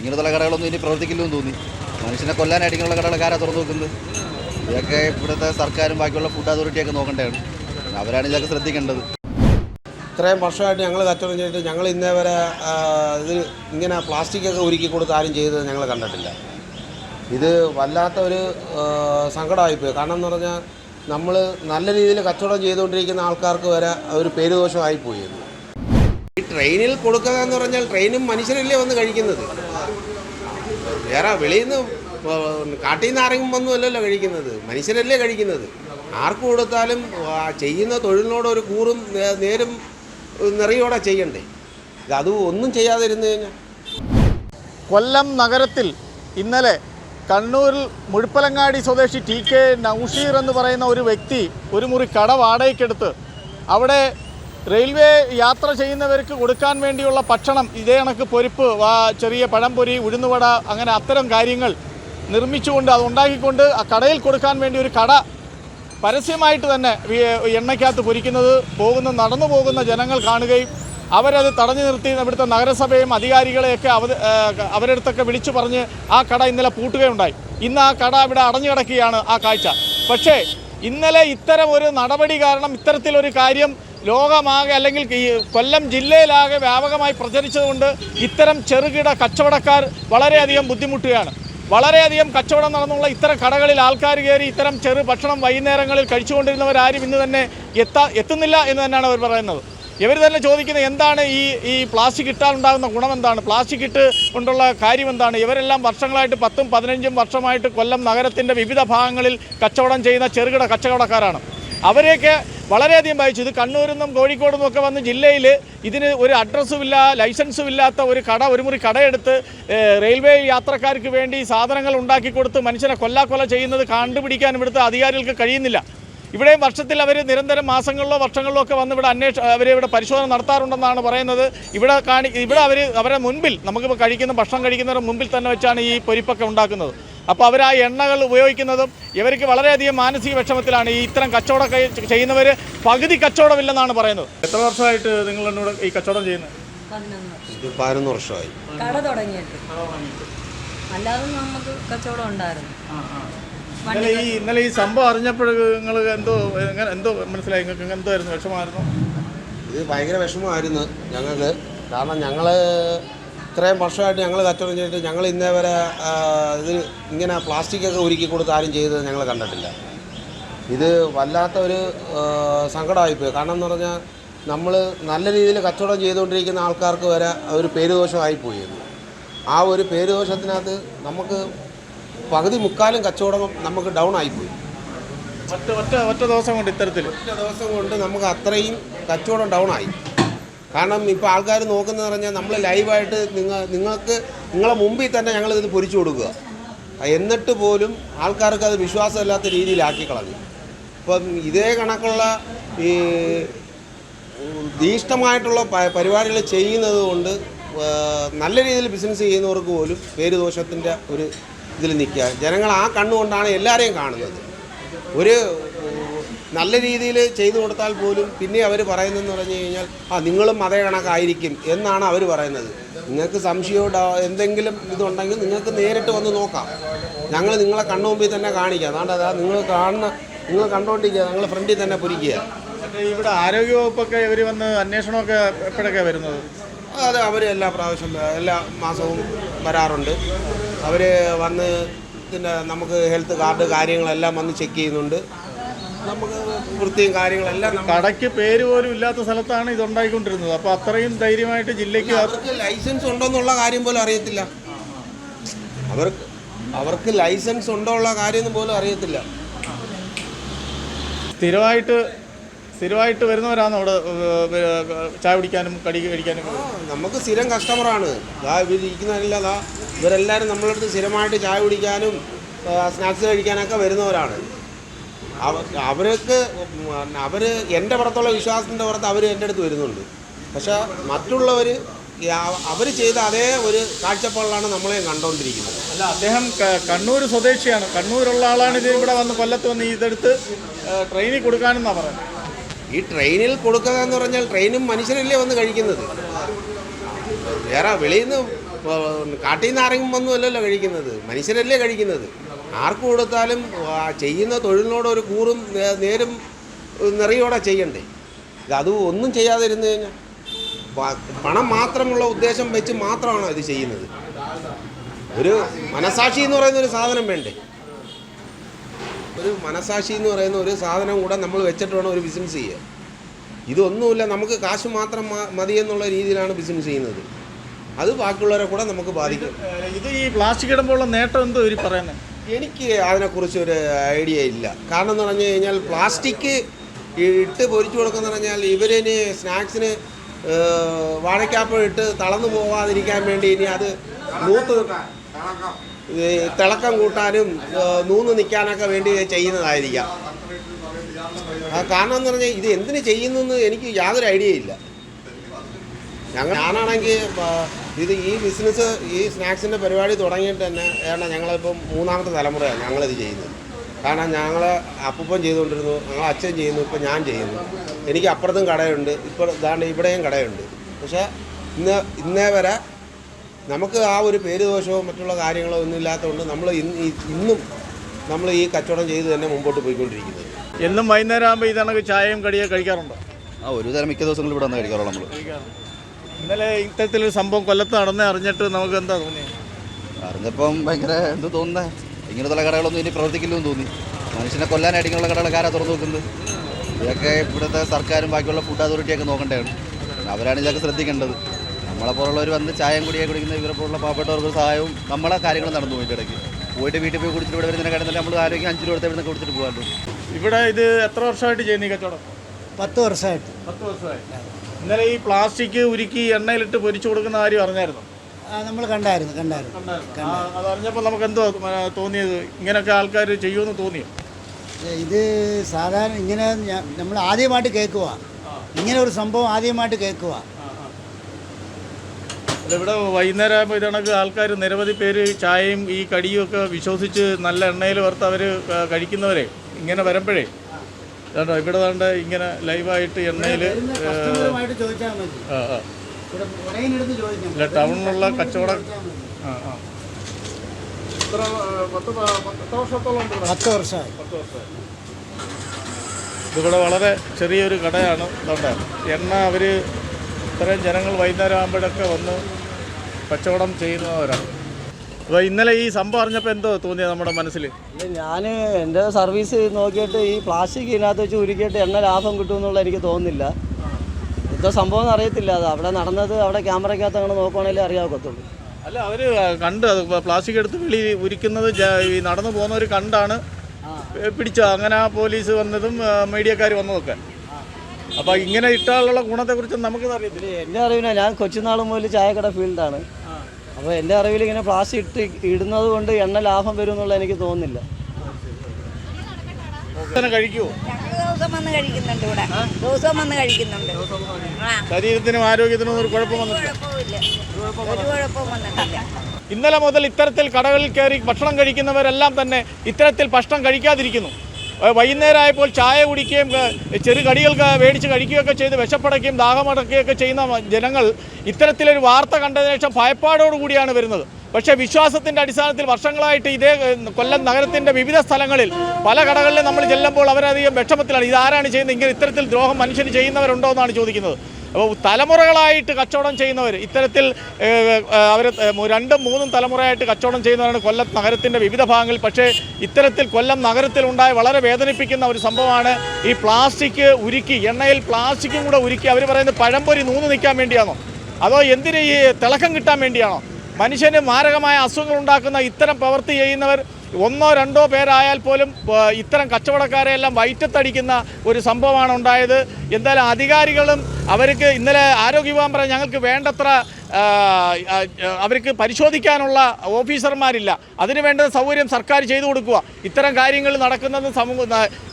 ഇങ്ങനത്തുള്ള കടകളൊന്നും ഇനി പ്രവർത്തിക്കില്ലെന്ന് തോന്നി. മനുഷ്യനെ കൊല്ലാനായിട്ട് ഇങ്ങനെയുള്ള കടകളൊക്കെ തുറന്നു വെക്കുന്നത് ഇതൊക്കെ ഇവിടുത്തെ സർക്കാരും ബാക്കിയുള്ള ഫുഡ് അതോറിറ്റിയൊക്കെ നോക്കേണ്ടതാണ്. അവരാണ് ഇതൊക്കെ ശ്രദ്ധിക്കേണ്ടത്. ഇത്രയും വർഷമായിട്ട് ഞങ്ങൾ കച്ചവടം ചെയ്തിട്ട് ഞങ്ങൾ ഇന്നേ വരെ ഇതിൽ ഇത് ഇങ്ങനെ പ്ലാസ്റ്റിക്കൊക്കെ ഉരുക്കി കൊടുത്ത് ആരും ചെയ്തത് ഞങ്ങൾ കണ്ടിട്ടില്ല. ഇത് വല്ലാത്ത ഒരു സങ്കടമായിപ്പോയി കാരണം എന്ന് പറഞ്ഞാൽ നമ്മൾ നല്ല രീതിയിൽ കച്ചവടം ചെയ്തുകൊണ്ടിരിക്കുന്ന ആൾക്കാർക്ക് വരെ ഒരു പേരുദോഷമായി പോയിരുന്നു ഈ ട്രെയിനിൽ കൊടുക്കുക എന്ന് പറഞ്ഞാൽ ട്രെയിനും മനുഷ്യരല്ലേ വന്ന് കഴിക്കുന്നത്? വേറെ വെളിയിൽ നിന്ന് കാട്ടിൽ നിന്ന് ആരെങ്കിലും വന്നും അല്ലല്ലോ കഴിക്കുന്നത്. മനുഷ്യരല്ലേ കഴിക്കുന്നത്. ആർക്ക് കൊടുത്താലും ചെയ്യുന്ന തൊഴിലിനോട് ഒരു കൂറും നേരും നിറയോടെ ചെയ്യണ്ടേ. അത് ഒന്നും ചെയ്യാതെ ഇരുന്ന് കഴിഞ്ഞാൽ കൊല്ലം നഗരത്തിൽ ഇന്നലെ കണ്ണൂരിൽ മുഴുപ്പലങ്ങാടി സ്വദേശി ടി കെ നൌഷീർ എന്ന് പറയുന്ന ഒരു വ്യക്തി ഒരു മുറി കട വാടകയ്ക്കെടുത്ത് അവിടെ റെയിൽവേ യാത്ര ചെയ്യുന്നവർക്ക് കൊടുക്കാൻ വേണ്ടിയുള്ള ഭക്ഷണം ഇതേ കണക്ക് പൊരിപ്പ് ചെറിയ പഴംപൊരി ഉഴുന്നുവട അങ്ങനെ അത്തരം കാര്യങ്ങൾ നിർമ്മിച്ചുകൊണ്ട് അത് ഉണ്ടാക്കിക്കൊണ്ട് ആ കടയിൽ കൊടുക്കാൻ വേണ്ടി ഒരു കട പരസ്യമായിട്ട് തന്നെ എണ്ണയ്ക്കകത്ത് പൊരിക്കുന്നത് പോകുന്ന നടന്നു പോകുന്ന ജനങ്ങൾ കാണുകയും അവരത് തടഞ്ഞു നിർത്തി ഇവിടുത്തെ നഗരസഭയും അധികാരികളെയൊക്കെ അവ അവരടുത്തൊക്കെ വിളിച്ചു പറഞ്ഞ് ആ കട ഇന്നലെ പൂട്ടുകയുണ്ടായി. ഇന്ന് ആ കട ഇവിടെ അടഞ്ഞു കിടക്കുകയാണ് ആ കാഴ്ച. പക്ഷേ ഇന്നലെ ഇത്തരം ഒരു നടപടി കാരണം ഇത്തരത്തിലൊരു കാര്യം ലോകമാകെ അല്ലെങ്കിൽ ഈ കൊല്ലം ജില്ലയിലാകെ വ്യാപകമായി പ്രചരിച്ചതുകൊണ്ട് ഇത്തരം ചെറുകിട കച്ചവടക്കാർ വളരെയധികം ബുദ്ധിമുട്ടുകയാണ്. വളരെയധികം കച്ചവടം നടന്നുള്ള ഇത്തരം കടകളിൽ ആൾക്കാർ കയറി ഇത്തരം ചെറു ഭക്ഷണം വൈകുന്നേരങ്ങളിൽ കഴിച്ചുകൊണ്ടിരുന്നവരാരും ഇന്ന് തന്നെ എത്താ എത്തുന്നില്ല എന്ന് തന്നെയാണ് അവർ പറയുന്നത്. ഇവർ തന്നെ ചോദിക്കുന്നത് എന്താണ് ഈ ഈ പ്ലാസ്റ്റിക് ഇട്ടാൽ ഉണ്ടാകുന്ന ഗുണം എന്താണ് പ്ലാസ്റ്റിക് ഇട്ട് കൊണ്ടുള്ള കാര്യം എന്താണ് ഇവരെല്ലാം വർഷങ്ങളായിട്ട് പത്തും പതിനഞ്ചും വർഷമായിട്ട് കൊല്ലം നഗരത്തിന്റെ വിവിധ ഭാഗങ്ങളിൽ കച്ചവടം ചെയ്യുന്ന ചെറുകിട കച്ചവടക്കാരാണ്. അവരെയൊക്കെ വളരെയധികം ബാധിച്ചു ഇത് കണ്ണൂരിൽ നിന്നും കോഴിക്കോട് നിന്നൊക്കെ വന്ന് ജില്ലയിൽ ഇതിന് ഒരു അഡ്രസ്സുമില്ല ലൈസൻസും ഇല്ലാത്ത ഒരു കട ഒരു മുറി കടയെടുത്ത് റെയിൽവേ യാത്രക്കാർക്ക് വേണ്ടി സാധനങ്ങൾ ഉണ്ടാക്കി കൊടുത്ത് മനുഷ്യനെ കൊല്ലാക്കൊല ചെയ്യുന്നത് കണ്ടുപിടിക്കാൻ ഇവിടുത്തെ അധികാരികൾക്ക് കഴിയുന്നില്ല. ഇവിടെയും വർഷത്തിൽ അവർ നിരന്തരം മാസങ്ങളിലോ വർഷങ്ങളിലോ ഒക്കെ വന്ന് ഇവിടെ അന്വേഷ അവർ ഇവിടെ പരിശോധന നടത്താറുണ്ടെന്നാണ് പറയുന്നത്. ഇവിടെ കാണി ഇവിടെ അവർ അവരുടെ മുൻപിൽ നമുക്കിപ്പോൾ കഴിക്കുന്ന ഭക്ഷണം കഴിക്കുന്നവരുടെ മുമ്പിൽ തന്നെ വെച്ചാണ് ഈ പൊരിപ്പൊക്കെ ഉണ്ടാക്കുന്നത്. അപ്പോൾ അവർ ആ എണ്ണകൾ ഉപയോഗിക്കുന്നതും ഇവർക്ക് വളരെയധികം മാനസിക വിഷമത്തിലാണ് ഈ ഇത്തരം കച്ചവടം ചെയ്യുന്നവർ പകുതി കച്ചവടമില്ലെന്നാണ് പറയുന്നത്. എത്ര വർഷമായിട്ട് നിങ്ങൾ എന്നോട് ഈ കച്ചവടം ചെയ്യുന്നത്? പതിനൊന്ന് വർഷം. ഇത് പതിനൊന്ന് വർഷമായി. കട തുടങ്ങിയിട്ട്. അല്ലാതെ നമുക്ക് കച്ചവടം ഉണ്ടായിരുന്നു. ഇന്നലെ ഈ ഇന്നലെ ഈ സംഭവം അറിഞ്ഞപ്പോൾ നിങ്ങൾ എന്തോ എന്തോ മനസ്സിലായി? നിങ്ങൾക്ക് എന്തായിരുന്നു വിഷമമായിരുന്നു? ഇത് ഭയങ്കര വിഷമമായിരുന്നു ഞങ്ങൾക്ക്. കാരണം ഞങ്ങൾ ഇത്രയും വർഷമായിട്ട് ഞങ്ങൾ കച്ചവടം ചെയ്തിട്ട് ഞങ്ങൾ ഇന്നേ വരെ ഇതിൽ ഇത് ഇങ്ങനെ പ്ലാസ്റ്റിക്കൊക്കെ ഉരുക്കി കൊടുത്ത് ആരും ചെയ്തത് ഞങ്ങൾ കണ്ടിട്ടില്ല. ഇത് വല്ലാത്ത ഒരു സങ്കടമായിപ്പോയി കാരണം എന്ന് പറഞ്ഞാൽ നമ്മൾ നല്ല രീതിയിൽ കച്ചവടം ചെയ്തുകൊണ്ടിരിക്കുന്ന ആൾക്കാർക്ക് വരെ ഒരു പേരുദോഷമായിപ്പോയി ഇത് ആ ഒരു പേരുദോഷത്തിനകത്ത് നമുക്ക് പകുതി മുക്കാലും കച്ചവടം നമുക്ക് ഡൗൺ ആയിപ്പോയി ഒറ്റ ഒറ്റ ഒറ്റ ദിവസം കൊണ്ട് ഇത്തരത്തിൽ ഒറ്റ ദിവസം കൊണ്ട് നമുക്ക് അത്രയും കച്ചവടം ഡൗൺ ആയി. കാരണം ഇപ്പോൾ ആൾക്കാർ നോക്കുന്നത് പറഞ്ഞാൽ നമ്മൾ ലൈവായിട്ട് നിങ്ങൾ നിങ്ങൾക്ക് നിങ്ങളെ മുമ്പിൽ തന്നെ ഞങ്ങളിത് പൊരിച്ചു കൊടുക്കുക. എന്നിട്ട് പോലും ആൾക്കാർക്ക് അത് വിശ്വാസമില്ലാത്ത രീതിയിലാക്കി കളഞ്ഞു. അപ്പം ഇതേ കണക്കുള്ള ഈ ഭീഷ്ടമായിട്ടുള്ള പ- പരിപാടികൾ ചെയ്യുന്നത് കൊണ്ട് നല്ല രീതിയിൽ ബിസിനസ് ചെയ്യുന്നവർക്ക് പോലും പേരുദോഷത്തിന്റെ ഒരു ഇതിൽ നിൽക്കുക. ജനങ്ങൾ ആ കണ്ണുകൊണ്ടാണ് എല്ലാവരെയും കാണുന്നത്. ഒരു നല്ല രീതിയിൽ ചെയ്തു കൊടുത്താൽ പോലും പിന്നെ അവർ പറയുന്നതെന്ന് പറഞ്ഞു കഴിഞ്ഞാൽ ആ നിങ്ങളും അതേ കണക്കായിരിക്കും എന്നാണ് അവർ പറയുന്നത്. നിങ്ങൾക്ക് സംശയമോ എന്തെങ്കിലും ഇതുണ്ടെങ്കിൽ നിങ്ങൾക്ക് നേരിട്ട് വന്ന് നോക്കാം. ഞങ്ങൾ നിങ്ങളെ കണ്ണു മുമ്പിൽ തന്നെ കാണിക്കാം. അതാണ്ട് അതാ നിങ്ങൾ കാണുന്ന നിങ്ങൾ കണ്ടുകൊണ്ടിരിക്കുക ഞങ്ങൾ ഫ്രണ്ടിൽ തന്നെ പുരിക്കുക. ഇവിടെ ആരോഗ്യവകുപ്പൊക്കെ ഇവർ വന്ന് അന്വേഷണമൊക്കെ എപ്പോഴൊക്കെ വരുന്നത്? അത് അവർ എല്ലാ പ്രാവശ്യം എല്ലാ മാസവും വരാറുണ്ട്. അവർ വന്ന് പിന്നെ നമുക്ക് ഹെൽത്ത് കാർഡ് കാര്യങ്ങളെല്ലാം വന്ന് ചെക്ക് ചെയ്യുന്നുണ്ട്. നമുക്ക് വൃത്തിയും കാര്യങ്ങളെല്ലാം കടയ്ക്ക് പേര് പോലും ഇല്ലാത്ത സ്ഥലത്താണ് ഇത് ഉണ്ടായിക്കൊണ്ടിരുന്നത് അപ്പോൾ അത്രയും ധൈര്യമായിട്ട് ജില്ലയ്ക്ക് അവർക്ക് ലൈസൻസ് ഉണ്ടോ എന്നുള്ള കാര്യം പോലും അറിയത്തില്ല. അവർക്ക് അവർക്ക് ലൈസൻസ് ഉണ്ടോ ഉള്ള കാര്യം പോലും അറിയത്തില്ല. സ്ഥിരമായിട്ട് സ്ഥിരമായിട്ട് വരുന്നവരാണ് അവിടെ ചായ കുടിക്കാനും കടി കഴിക്കാനും നമുക്ക് സ്ഥിരം കസ്റ്റമറാണ്. ഇതാ ഇവരിയ്ക്കുന്നതല്ല ദാ ഇവരെല്ലാവരും നമ്മളടുത്ത് സ്ഥിരമായിട്ട് ചായ കുടിക്കാനും സ്നാക്സ് കഴിക്കാനൊക്കെ വരുന്നവരാണ്. അവർക്ക് അവർ എന്റെ പുറത്തുള്ള വിശ്വാസത്തിന്റെ പുറത്ത് അവർ എന്റെ അടുത്ത് വരുന്നുണ്ട്. പക്ഷേ മറ്റുള്ളവർ അവർ ചെയ്ത അതേ ഒരു കാഴ്ചപ്പാടിലാണ് നമ്മളെ കണ്ടുകൊണ്ടിരിക്കുന്നത് അല്ല അദ്ദേഹം കണ്ണൂർ സ്വദേശിയാണ്. കണ്ണൂരുള്ള ആളാണ് ഇത് ഇവിടെ വന്ന് കൊല്ലത്ത് വന്ന് ഇതെടുത്ത് ട്രെയിനിൽ കൊടുക്കാനെന്നാണ് പറയുന്നത്. ഈ ട്രെയിനിൽ കൊടുക്കുക എന്ന് പറഞ്ഞാൽ ട്രെയിനും മനുഷ്യരല്ലേ വന്ന് കഴിക്കുന്നത്? വേറെ വെളിയിൽ നിന്ന് കാട്ടിൽ നിന്ന് ആരെങ്കിലും അല്ലല്ലോ കഴിക്കുന്നത്? മനുഷ്യരല്ലേ കഴിക്കുന്നത്? ആർക്ക് കൊടുത്താലും ചെയ്യുന്ന തൊഴിലിനോട് ഒരു കൂറും നേരും നിറയോടെ ചെയ്യണ്ടേ. അത് ഒന്നും ചെയ്യാതിരുന്നു കഴിഞ്ഞാൽ പണം മാത്രമുള്ള ഉദ്ദേശം വെച്ച് മാത്രമാണ് ഇത് ചെയ്യുന്നത്. ഒരു മനസാക്ഷി എന്ന് പറയുന്ന ഒരു സാധനം വേണ്ടേ? ഒരു മനസാക്ഷി എന്ന് പറയുന്ന ഒരു സാധനം കൂടെ നമ്മൾ വെച്ചിട്ട് വേണം ഒരു ബിസിനസ് ചെയ്യാൻ. ഇതൊന്നുമില്ല നമുക്ക് കാശ് മാത്രം മതി എന്നുള്ള രീതിയിലാണ് ബിസിനസ് ചെയ്യുന്നത്. അത് ബാക്കിയുള്ളവരെ കൂടെ നമുക്ക് ബാധിക്കും. ഇത് ഈ പ്ലാസ്റ്റിക് ഇടുമ്പോഴുള്ള നേട്ടം എന്തോ ഇവർ പറയുന്നത് എനിക്ക് അതിനെക്കുറിച്ച് ഒരു ഐഡിയ ഇല്ല. കാരണം എന്ന് പറഞ്ഞു കഴിഞ്ഞാൽ പ്ലാസ്റ്റിക് ഇട്ട് പൊരിച്ചു കൊടുക്കുന്ന പറഞ്ഞാൽ ഇവരിന് സ്നാക്സിന് വാഴക്കാപ്പ് ഇട്ട് തളർന്നു പോകാതിരിക്കാൻ വേണ്ടി ഇനി അത് നൂത്ത് ഈ തിളക്കം കൂട്ടാനും നൂന്ന് നിൽക്കാനൊക്കെ വേണ്ടി ചെയ്യുന്നതായിരിക്കാം. കാരണം എന്ന് പറഞ്ഞാൽ ഇത് എന്തിനു ചെയ്യുന്നു എനിക്ക് യാതൊരു ഐഡിയ ഇല്ല. ഞങ്ങൾ ഞാനാണെങ്കിൽ ഇത് ഈ ബിസിനസ് ഈ സ്നാക്സിന്റെ പരിപാടി തുടങ്ങിയിട്ട് തന്നെ ഏണ്ട ഞങ്ങളിപ്പം മൂന്നാമത്തെ തലമുറയാണ് ഞങ്ങളിത് ചെയ്യുന്നത്. കാരണം ഞങ്ങൾ അപ്പൂപ്പം ചെയ്തുകൊണ്ടിരുന്നു ഞങ്ങൾ അച്ഛൻ ചെയ്യുന്നു ഇപ്പം ഞാൻ ചെയ്യുന്നു. എനിക്ക് അപ്പുറത്തും കടയുണ്ട് ഇപ്പോൾ ഇതാണ്ട് ഇവിടെയും കടയുണ്ട്. പക്ഷേ ഇന്ന് ഇന്നേ വരെ നമുക്ക് ആ ഒരു പേര് ദോഷവും മറ്റുള്ള കാര്യങ്ങളോ ഒന്നും ഇല്ലാത്തതുകൊണ്ട് നമ്മൾ ഇന്ന് ഇന്നും നമ്മൾ ഈ കച്ചവടം ചെയ്ത് തന്നെ മുമ്പോട്ട് പോയിക്കൊണ്ടിരിക്കുന്നത്. എന്നും വൈകുന്നേരം ആകുമ്പോൾ ഇതാണെങ്കിൽ ചായയും കടിയൊക്കെ കഴിക്കാറുണ്ടോ? ആ ഒരു തരം മിക്ക ദിവസങ്ങളിൽ ഇവിടെ വന്ന് കഴിക്കാറുള്ളൂ നമ്മൾ ഇന്നലെ ഇത്തരത്തിലൊരു സംഭവം കൊല്ലത്ത് നടന്നേ അറിഞ്ഞിട്ട് നമുക്ക് എന്താ തോന്നിയത് അറിഞ്ഞപ്പം ഭയങ്കര എന്ത് തോന്നുന്നത് ഇങ്ങനത്തുള്ള കടകളൊന്നും ഇനി പ്രവർത്തിക്കില്ലെന്ന് തോന്നി. മനുഷ്യനെ കൊല്ലാനായിട്ട് ഇങ്ങനെയുള്ള കടകളൊക്കെ ആരാ തുറന്നു നോക്കുന്നത് ഇതൊക്കെ ഇവിടുത്തെ സർക്കാരും ബാക്കിയുള്ള ഫുഡ് അതോറിറ്റിയൊക്കെ നോക്കേണ്ടതാണ്. അവരാണ് ഇതൊക്കെ ശ്രദ്ധിക്കേണ്ടത്. നമ്മളെ പോലുള്ളവർ വന്ന് ചായം കുടിയെ കുടിക്കുന്ന ഇവരെ പോലുള്ള പാവപ്പെട്ടവർക്ക് സഹായവും നമ്മളെ കാര്യങ്ങൾ നടന്നു പോയിട്ട് ഇടയ്ക്ക്. പോയിട്ട് വീട്ടിൽ പോയി കുടിച്ചിട്ട് ഇവിടെ വരുന്ന കിടന്നിട്ട് നമ്മൾ ആരോഗ്യം അഞ്ച് രൂപ ഇവിടെ നിന്ന് കൊടുത്തിട്ട് പോകാറുണ്ട്. ഇവിടെ ഇത് എത്ര വർഷമായിട്ട് ചെയ്യുന്ന കച്ചവടം? പത്ത് വർഷമായിട്ട്. പത്ത് വർഷമായി. ഇന്നലെ ഈ പ്ലാസ്റ്റിക് ഉരുക്കി എണ്ണയിലിട്ട് പൊരിച്ചു കൊടുക്കുന്ന കാര്യം അറിഞ്ഞായിരുന്നു? നമ്മൾ കണ്ടായിരുന്നു കണ്ടായിരുന്നു അത് അറിഞ്ഞപ്പോൾ നമുക്ക് എന്തോ തോന്നിയത്? ഇങ്ങനെയൊക്കെ ആൾക്കാർ ചെയ്യുമെന്ന് തോന്നിയോ? ഇത് സാധാരണ ഇങ്ങനെ നമ്മൾ ആദ്യമായിട്ട് കേൾക്കുക ഇങ്ങനെ ഒരു സംഭവം ആദ്യമായിട്ട് കേൾക്കുക ഇവിടെ വൈകുന്നേരം ആകുമ്പോൾ ഇതണക്ക് ആൾക്കാർ നിരവധി പേര് ചായയും ഈ കടിയും ഒക്കെ വിശ്വസിച്ച് നല്ല എണ്ണയിൽ വറുത്ത് അവർ കഴിക്കുന്നവരെ ഇങ്ങനെ വരുമ്പോഴേ ഇതാണ്ടോ ഇവിടെ വേണ്ട ഇങ്ങനെ ലൈവായിട്ട് എണ്ണയിൽ ടൗണിലുള്ള കച്ചവടം ആ പത്ത് വർഷമായി. ഇതിവിടെ വളരെ ചെറിയൊരു കടയാണ്. ഇതുണ്ട്. എണ്ണ അവർ ഇത്രയും ജനങ്ങൾ വൈകുന്നേരം ആകുമ്പോഴൊക്കെ വന്ന് കച്ചവടം ചെയ്യുന്നവരാണ്. അപ്പോൾ ഇന്നലെ ഈ സംഭവം അറിഞ്ഞപ്പോൾ എന്തോ തോന്നിയത് നമ്മുടെ മനസ്സിൽ ഞാൻ എന്റെ സർവീസ് നോക്കിയിട്ട് ഈ പ്ലാസ്റ്റിക് ഇതിനകത്ത് വെച്ച് ഉരുക്കിയിട്ട് എണ്ണ ലാഭം കിട്ടുമെന്നുള്ള എനിക്ക് തോന്നുന്നില്ല. എന്തോ സംഭവം എന്ന് അറിയത്തില്ല. അത് അവിടെ നടന്നത് അവിടെ ക്യാമറയ്ക്കകത്ത് അങ്ങനെ നോക്കുവാണെങ്കിലും അറിയാവത്തുള്ളൂ അല്ല അവർ കണ്ട് അത് പ്ലാസ്റ്റിക് എടുത്ത് വെളി ഉരിക്കുന്നത് ഈ നടന്നു പോകുന്നവർ കണ്ടാണ് പിടിച്ചത്. അങ്ങനെ ആ പോലീസ് വന്നതും മീഡിയക്കാർ വന്നതൊക്കെ. അപ്പോൾ ഇങ്ങനെ ഇട്ടാലുള്ള ഗുണത്തെക്കുറിച്ച് നമുക്ക് അറിയത്തില്ല. എന്റെ അറിവിനാ ഞാൻ കൊച്ചുനാൾ മുതൽ ചായക്കട ഫീൽഡാണ്. അപ്പോൾ എന്റെ അറിവിൽ ഇങ്ങനെ പ്ലാസ്റ്റിക് ഇട്ട് ഇടുന്നത് കൊണ്ട് എണ്ണ ലാഭം വരും എന്നുള്ള എനിക്ക് തോന്നുന്നില്ല. കഴിക്കുമോ ദിവസം വന്ന് കഴിക്കുന്നുണ്ട് ഇവിടെ. വന്ന് കഴിക്കുന്നുണ്ട്. ആ. ശരീരത്തിനും ആരോഗ്യത്തിനും ഒരു കുഴപ്പം വന്നിട്ടില്ല. ഇന്നലെ മുതൽ ഇത്തരത്തിൽ കടകളിൽ കയറി ഭക്ഷണം കഴിക്കുന്നവരെല്ലാം തന്നെ ഇത്തരത്തിൽ ഭക്ഷണം കഴിക്കാതിരിക്കുന്നു. വൈകുന്നേരമായപ്പോൾ ചായ കുടിക്കുകയും ചെറു കടികൾക്ക് മേടിച്ച് കഴിക്കുകയൊക്കെ ചെയ്ത് വിശപ്പടക്കുകയും ദാഹമടക്കുകയൊക്കെ ചെയ്യുന്ന ജനങ്ങൾ ഇത്തരത്തിലൊരു വാർത്ത കണ്ടതിന് ശേഷം ഭയപ്പാടോടുകൂടിയാണ് വരുന്നത്. പക്ഷേ വിശ്വാസത്തിന്റെ അടിസ്ഥാനത്തിൽ വർഷങ്ങളായിട്ട് ഇതേ കൊല്ലം നഗരത്തിന്റെ വിവിധ സ്ഥലങ്ങളിൽ പല കടകളിലും നമ്മൾ ചെല്ലുമ്പോൾ അവരധികം വിഷമത്തിലാണ്. ഇതാരാണ് ചെയ്യുന്നത്? ഇങ്ങനെ ഇത്തരത്തിൽ ദ്രോഹം മനുഷ്യന് ചെയ്യുന്നവരുണ്ടോ എന്നാണ് ചോദിക്കുന്നത്. അപ്പോൾ തലമുറകളായിട്ട് കച്ചവടം ചെയ്യുന്നവർ ഇത്തരത്തിൽ അവർ രണ്ടും മൂന്നും തലമുറയായിട്ട് കച്ചവടം ചെയ്യുന്നവരാണ് കൊല്ലം നഗരത്തിന്റെ വിവിധ ഭാഗങ്ങളിൽ. പക്ഷേ ഇത്തരത്തിൽ കൊല്ലം നഗരത്തിലുണ്ടായ വളരെ വേദനിപ്പിക്കുന്ന ഒരു സംഭവമാണ് ഈ പ്ലാസ്റ്റിക് ഉരുക്കി എണ്ണയിൽ പ്ലാസ്റ്റിക്കും കൂടെ ഉരുക്കി അവർ പറയുന്നത് പഴംപൊരി നൂന്ന് നിൽക്കാൻ വേണ്ടിയാണോ? അതോ എന്തിന് ഈ തിളക്കം കിട്ടാൻ വേണ്ടിയാണോ? മനുഷ്യന് മാരകമായ അസുഖങ്ങൾ ഉണ്ടാക്കുന്ന ഇത്തരം പ്രവൃത്തി ചെയ്യുന്നവർ ഒന്നോ രണ്ടോ പേരായാൽ പോലും ഇത്തരം കച്ചവടക്കാരെയെല്ലാം വയറ്റത്തടിക്കുന്ന ഒരു സംഭവമാണ് ഉണ്ടായത്. എന്തായാലും അധികാരികളും അവർക്ക് ഇന്നലെ ആരോഗ്യവിഭാഗം പറഞ്ഞ ഞങ്ങൾക്ക് വേണ്ടത്ര അവർക്ക് പരിശോധിക്കാനുള്ള ഓഫീസർമാരില്ല. അതിന് വേണ്ട സൗകര്യം സർക്കാർ ചെയ്തു കൊടുക്കുക. ഇത്തരം കാര്യങ്ങൾ നടക്കുന്നത് സമൂഹ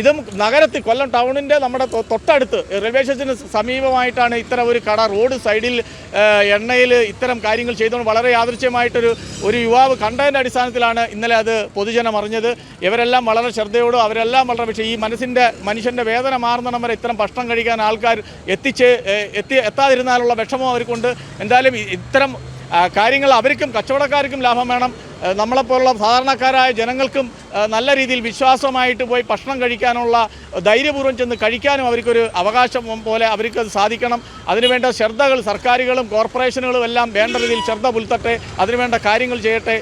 ഇതും നഗരത്തിൽ കൊല്ലം ടൗണിന്റെ നമ്മുടെ തൊട്ടടുത്ത് റെയിൽവേ സ്റ്റേഷന് സമീപമായിട്ടാണ് ഇത്തരം ഒരു കട റോഡ് സൈഡിൽ എണ്ണയിൽ ഇത്തരം കാര്യങ്ങൾ ചെയ്തുകൊണ്ട് വളരെ യാദൃശ്യമായിട്ടൊരു ഒരു യുവാവ് കണ്ടതിന്റെ അടിസ്ഥാനത്തിലാണ് ഇന്നലെ അത് പൊതുജനം അറിഞ്ഞത്. ഇവരെല്ലാം വളരെ ശ്രദ്ധയോടും അവരെല്ലാം വളരെ പക്ഷേ ഈ മനസ്സിന്റെ മനുഷ്യന്റെ വേദന മാറുന്നിടം വരെ ഇത്തരം ഭക്ഷണം കഴിക്കാൻ ആൾക്കാർ എത്തിച്ച് എത്തി എത്താതിരുന്നാലുള്ള വിഷമം അവർക്കുണ്ട്. എന്തായാലും ഇത്തരം കാര്യങ്ങൾ അവർക്കും കച്ചവടക്കാർക്കും ലാഭം വേണം. നമ്മളെപ്പോലുള്ള സാധാരണക്കാരായ ജനങ്ങൾക്കും നല്ല രീതിയിൽ വിശ്വാസമായിട്ട് പോയി ഭക്ഷണം കഴിക്കാനുള്ള ധൈര്യപൂർവം ചെന്ന് കഴിക്കാനും അവർക്കൊരു അവകാശം പോലെ അവർക്ക് സാധിക്കണം. അതിനുവേണ്ട ശ്രദ്ധകൾ സർക്കാരുകളും കോർപ്പറേഷനുകളും എല്ലാം വേണ്ട രീതിയിൽ ശ്രദ്ധ പുലർത്തട്ടെ. അതിനുവേണ്ട കാര്യങ്ങൾ ചെയ്യട്ടെ.